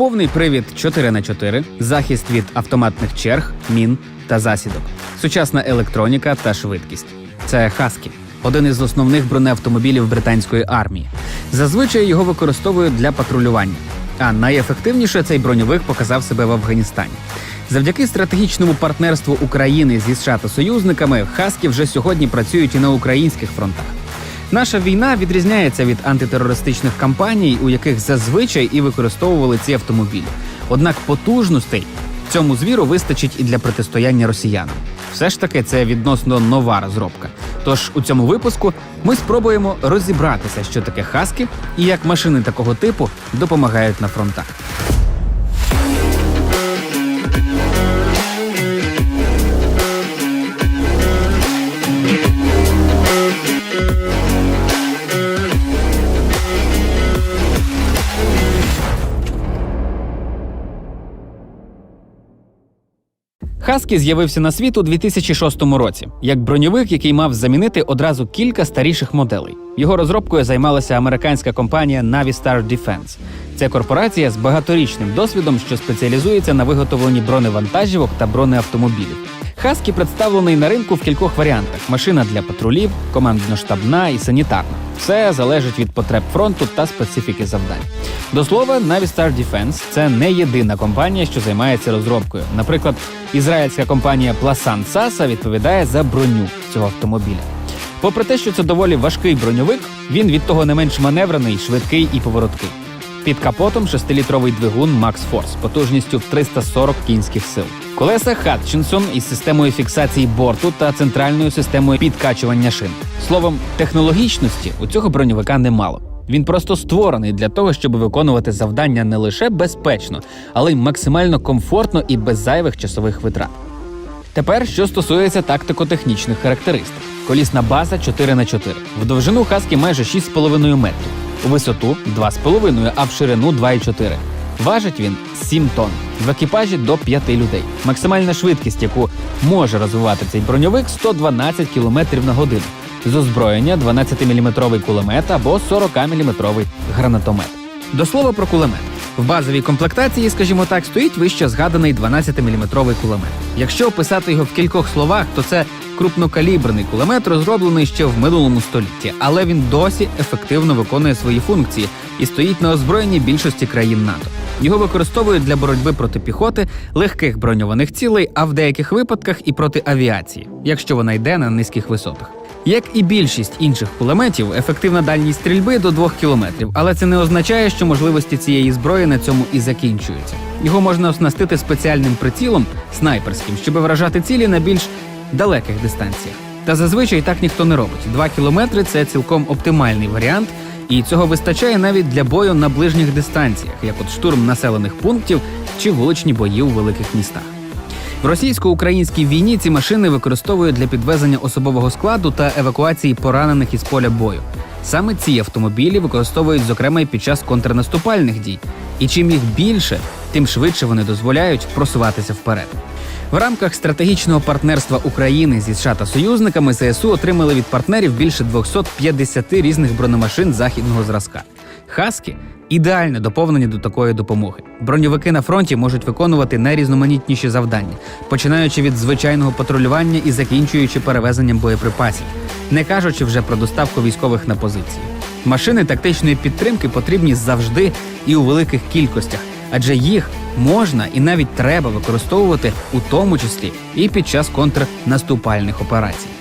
повний привід 4х4, захист від автоматних черг, мін та засідок, сучасна електроніка та швидкість. Це Хаскі, один із основних бронеавтомобілів британської армії. Зазвичай його використовують для патрулювання. А найефективніше цей броньовик показав себе в Афганістані. Завдяки стратегічному партнерству України зі США та союзниками Хаскі вже сьогодні працюють і на українських фронтах. Наша війна відрізняється від антитерористичних кампаній, у яких зазвичай і використовували ці автомобілі. Однак потужностей цьому звіру вистачить і для протистояння росіянам. Все ж таки, це відносно нова розробка. Тож у цьому випуску ми спробуємо розібратися, що таке хаски і як машини такого типу допомагають на фронтах. Хаскі з'явився на світ у 2006 році як броньовик, який мав замінити одразу кілька старіших моделей. Його розробкою займалася американська компанія Navistar Defense. Це корпорація з багаторічним досвідом, що спеціалізується на виготовленні броневантажівок та бронеавтомобілів. Хаскі представлений на ринку в кількох варіантах: машина для патрулів, командно-штабна і санітарна. Все залежить від потреб фронту та специфіки завдань. До слова, Navistar Defense – це не єдина компанія, що займається розробкою. Наприклад, ізраїльська компанія Plasan Sasa відповідає за броню цього автомобіля. Попри те, що це доволі важкий броньовик, він від того не менш маневрений, швидкий і повороткий. Під капотом 6-літровий двигун Max Force потужністю в 340 кінських сил. Колеса Хатчинсон із системою фіксації борту та центральною системою підкачування шин. Словом, технологічності у цього броньовика немало. Він просто створений для того, щоб виконувати завдання не лише безпечно, але й максимально комфортно і без зайвих часових витрат. Тепер, що стосується тактико-технічних характеристик. Колісна база 4х4. В довжину хаски майже 6,5 метрів, у висоту 2,5, а в ширину 2,4. Важить він 7 тонн. В екіпажі до 5 людей. Максимальна швидкість, яку може розвивати цей броньовик, 112 км на годину. З озброєння 12-мм кулемет або 40-мм гранатомет. До слова про кулемет. В базовій комплектації, скажімо так, стоїть вище згаданий 12-мм кулемет. Якщо описати його в кількох словах, то це крупнокаліберний кулемет, розроблений ще в минулому столітті, але він досі ефективно виконує свої функції і стоїть на озброєнні більшості країн НАТО. Його використовують для боротьби проти піхоти, легких броньованих цілей, а в деяких випадках і проти авіації, якщо вона йде на низьких висотах. Як і більшість інших кулеметів, ефективна дальність стрільби до 2 кілометрів, але це не означає, що можливості цієї зброї на цьому і закінчуються. Його можна оснастити спеціальним прицілом снайперським, щоб вражати цілі на більш далеких дистанціях. Та зазвичай так ніхто не робить. 2 кілометри це цілком оптимальний варіант, і цього вистачає навіть для бою на ближніх дистанціях, як от штурм населених пунктів чи вуличні бої у великих містах. В російсько-українській війні ці машини використовують для підвезення особового складу та евакуації поранених із поля бою. Саме ці автомобілі використовують зокрема і під час контрнаступальних дій. І чим їх більше, тим швидше вони дозволяють просуватися вперед. В рамках стратегічного партнерства України зі США та союзниками ЗСУ отримали від партнерів більше 250 різних бронемашин західного зразка. Хаскі ідеальне доповнення до такої допомоги. Броньовики на фронті можуть виконувати найрізноманітніші завдання, починаючи від звичайного патрулювання і закінчуючи перевезенням боєприпасів, не кажучи вже про доставку військових на позиції. Машини тактичної підтримки потрібні завжди і у великих кількостях, адже їх можна і навіть треба використовувати у тому числі і під час контрнаступальних операцій.